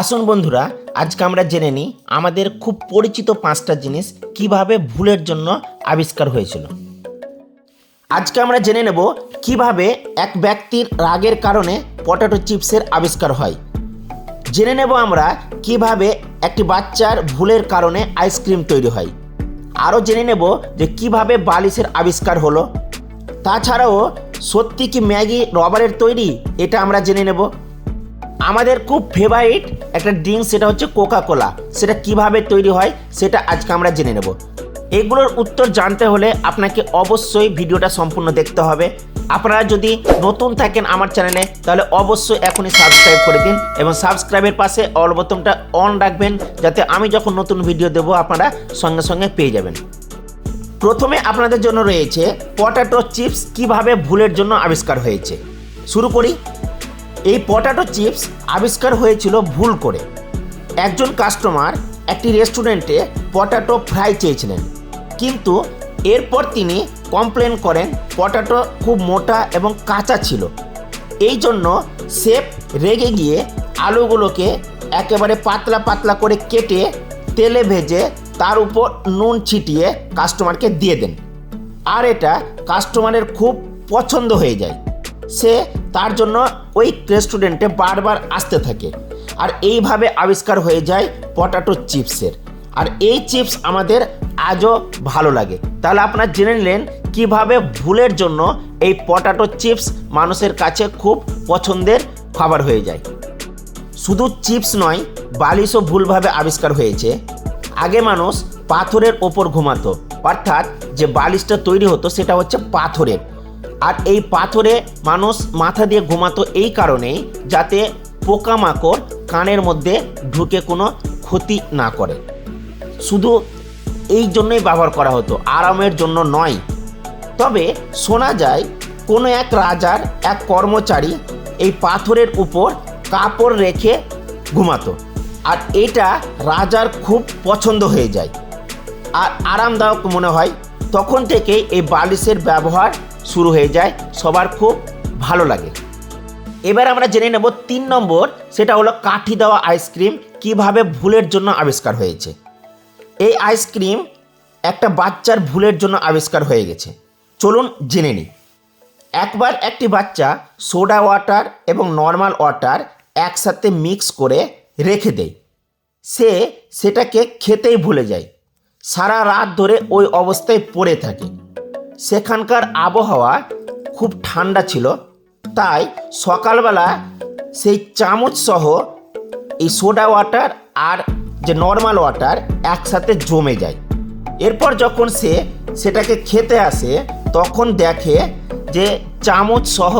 আসুন বন্ধুরা, আজকে আমরা জেনে নিই আমাদের খুব পরিচিত পাঁচটা জিনিস কীভাবে ভুলের জন্য আবিষ্কার হয়েছিল। আজকে আমরা জেনে নেব কীভাবে এক ব্যক্তির রাগের কারণে পটাটো চিপসের আবিষ্কার হয়। জেনে নেব আমরা কীভাবে একটি বাচ্চার ভুলের কারণে আইসক্রিম তৈরি হয়। আরও জেনে নেব যে কীভাবে বালিশের আবিষ্কার হলো। তাছাড়াও সত্যি কি ম্যাগি রবারের তৈরি, এটা আমরা জেনে নেব। আমাদের খুব ফেভারিট একটা ড্রিঙ্ক সেটা হচ্ছে কোকা কোলা সেটা কীভাবে তৈরি হয় সেটা আজকে আমরা জেনে নেব। এগুলোর উত্তর জানতে হলে আপনাকে অবশ্যই ভিডিওটা সম্পূর্ণ দেখতে হবে। আপনারা যদি নতুন থাকেন আমার চ্যানেলে তাহলে অবশ্যই এখনই সাবস্ক্রাইব করে দিন এবং সাবস্ক্রাইবের পাশে অল বোতামটা অন রাখবেন, যাতে আমি যখন নতুন ভিডিও দেবো, আপনারা সঙ্গে সঙ্গে পেয়ে যাবেন। প্রথমে আপনাদের জন্য রয়েছে পটাটো চিপস কীভাবে ভুলের জন্য আবিষ্কার হয়েছে। শুরু করি। এই পটাটো চিপস আবিষ্কার হয়েছিল ভুল করে। একজন কাস্টমার একটি রেস্টুরেন্টে পটাটো ফ্রাই চেয়েছিলেন। কিন্তু এরপর তিনি কমপ্লেন করেন পটাটো খুব মোটা এবং কাঁচা ছিল। এই জন্য শেফ রেগে গিয়ে আলুগুলোকে একেবারে পাতলা পাতলা করে কেটে তেলে ভেজে তার উপর নুন ছিটিয়ে কাস্টমারকে দিয়ে দেন। আর এটা কাস্টমারের খুব পছন্দ হয়ে যায়। সে তার জন্য ওই রেস্টুরেন্টে বারবার আসতে থাকে। আর এইভাবে আবিষ্কার হয়ে যায় পটাটো চিপসের। আর এই চিপস আমাদের আজও ভালো লাগে। তাহলে আপনারা জেনে নিলেন কীভাবে ভুলের জন্য এই পটাটো চিপস মানুষের কাছে খুব পছন্দের খাবার হয়ে যায়। শুধু চিপস নয়, বালিশও ভুলভাবে আবিষ্কার হয়েছে। আগে মানুষ পাথরের ওপর ঘুমাতো। অর্থাৎ যে বালিশটা তৈরি হতো সেটা হচ্ছে পাথরের। আর এই পাথরে মানুষ মাথা দিয়ে ঘুমাতো এই কারণেই যাতে পোকামাকড় কানের মধ্যে ঢুকে কোনো ক্ষতি না করে। শুধু এই জন্যই ব্যবহার করা হতো, আরামের জন্য নয়। তবে শোনা যায়, কোনো এক রাজার এক কর্মচারী এই পাথরের উপর কাপড় রেখে ঘুমাতো। আর এটা রাজার খুব পছন্দ হয়ে যায়। আর আরামদায়ক মনে হয়, তখন থেকেই এই বালিশের ব্যবহার শুরু হয়ে যায়, সবার খুব ভালো লাগে। এবার আমরা জেনে নেব তিন নম্বর, সেটা হলো কাঠি দেওয়া আইসক্রিম কীভাবে ভুলের জন্য আবিষ্কার হয়েছে। এই আইসক্রিম একটা বাচ্চার ভুলের জন্য আবিষ্কার হয়ে গেছে। চলুন জেনে নিই। একবার একটি বাচ্চা সোডা ওয়াটার এবং নর্মাল ওয়াটার একসাথে মিক্স করে রেখে দেয়। সে সেটাকে খেতেই ভুলে যায়। সারা রাত ধরে ওই অবস্থায় পড়ে থাকে। সেখানকার আবহাওয়া খুব ঠান্ডা ছিল। তাই সকালবেলা সেই চামচ সহ এই সোডা ওয়াটার আর যে নর্মাল ওয়াটার একসাথে জমে যায়। এরপর যখন সে সেটাকে খেতে আসে, তখন দেখে যে চামচ সহ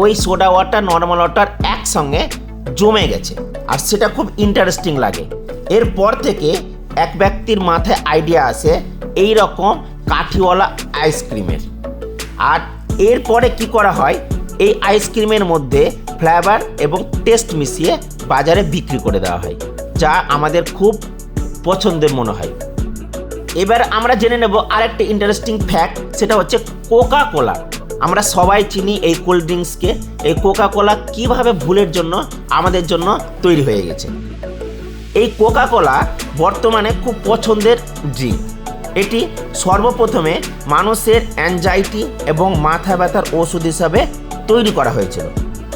ওই সোডা ওয়াটার, নর্মাল ওয়াটার একসঙ্গে জমে গেছে আর সেটা খুব ইন্টারেস্টিং লাগে। এরপর থেকে এক ব্যক্তির মাথায় আইডিয়া আসে এই রকম কাঠিওয়ালা আইসক্রিমের আর এরপরে কি করা হয়? এই আইসক্রিমের মধ্যে ফ্লেভার এবং টেস্ট মিশিয়ে বাজারে বিক্রি করে দেওয়া হয়, যা আমাদের খুব পছন্দের মনে হয়। এবার আমরা জেনে নেব আরেকটা ইন্টারেস্টিং ফ্যাক্ট সেটা হচ্ছে কোকা কোলা আমরা সবাই চিনি এই কোল্ড ড্রিঙ্কসকে এই কোকা কোলা কীভাবে ভুলের জন্য, আমাদের জন্য তৈরি হয়ে গেছে? এই কোকা কোলা বর্তমানে খুব পছন্দের ড্রিঙ্ক এটি সর্বপ্রথমে মানুষের অ্যাংজাইটি এবং মাথা ব্যথার ওষুধ হিসাবে তৈরি করা হয়েছিল।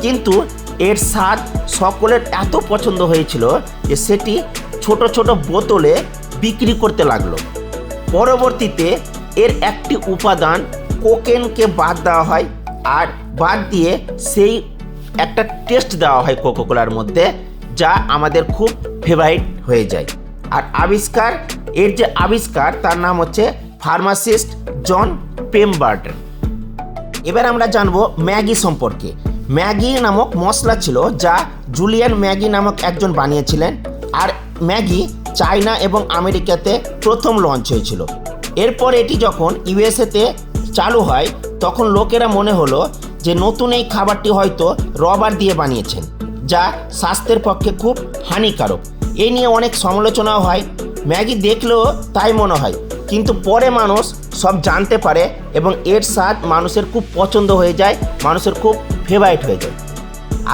কিন্তু এর স্বাদ সকলের এত পছন্দ হয়েছিল যে সেটি ছোট ছোট বোতলে বিক্রি করতে লাগল। পরবর্তীতে এর একটি উপাদান কোকেনকে বাদ দেওয়া হয় আর বাদ দিয়ে সেই একটা টেস্ট দেওয়া হয় কোকোকোলার মধ্যে, যা আমাদের খুব ফেভারিট হয়ে যায়। আর আবিষ্কার, এর যে আবিষ্কার, তার নাম হচ্ছে ফার্মাসিস্ট জন পেমবার্টন। এবার আমরা জানব ম্যাগি সম্পর্কে। ম্যাগি নামক মশলা ছিল যা জুলিয়ান ম্যাগি নামক একজন বানিয়েছিলেন, আর ম্যাগি চায়না এবং আমেরিকাতে প্রথম লঞ্চ হয়েছিল। এরপর এটি যখন ইউএসএতে চালু হয়, তখন লোকেরা মনে হলো যে নতুন এই খাবারটি হয়তো রবার দিয়ে বানিয়েছেন, যা স্বাস্থ্যের পক্ষে খুব হানিকারক। এ নিয়ে অনেক সমালোচনাও হয়। ম্যাগি দেখলেও তাই মনে হয়। কিন্তু পরে মানুষ সব জানতে পারে এবং এর স্বাদ মানুষের খুব পছন্দ হয়ে যায়, মানুষের খুব ফেভারিট হয়ে যায়।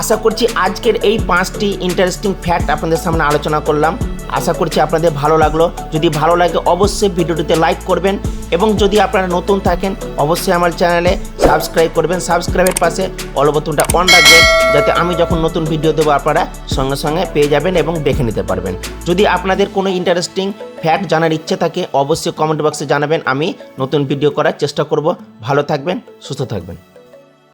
আশা করছি আজকের এই পাঁচটি ইন্টারেস্টিং ফ্যাক্ট আপনাদের সামনে আলোচনা করলাম। আশা করছি আপনাদের ভালো লাগল। যদি ভালো লাগে, অবশ্যই ভিডিওটিতে লাইক করবেন এবং যদি আপনারা নতুন থাকেন, অবশ্যই আমার চ্যানেলে সাবস্ক্রাইব করবেন। সাবস্ক্রাইবের পাশে অলবতনটা অন রাখবেন, যাতে আমি যখন নতুন ভিডিও দেবো, আপনারা সঙ্গে সঙ্গে পেয়ে যাবেন এবং দেখে নিতে পারবেন। যদি আপনাদের কোনো ইন্টারেস্টিং ফ্যাক্ট জানার ইচ্ছে থাকে, অবশ্যই কমেন্ট বক্সে জানাবেন। আমি নতুন ভিডিও করার চেষ্টা করব। ভালো থাকবেন, সুস্থ থাকবেন।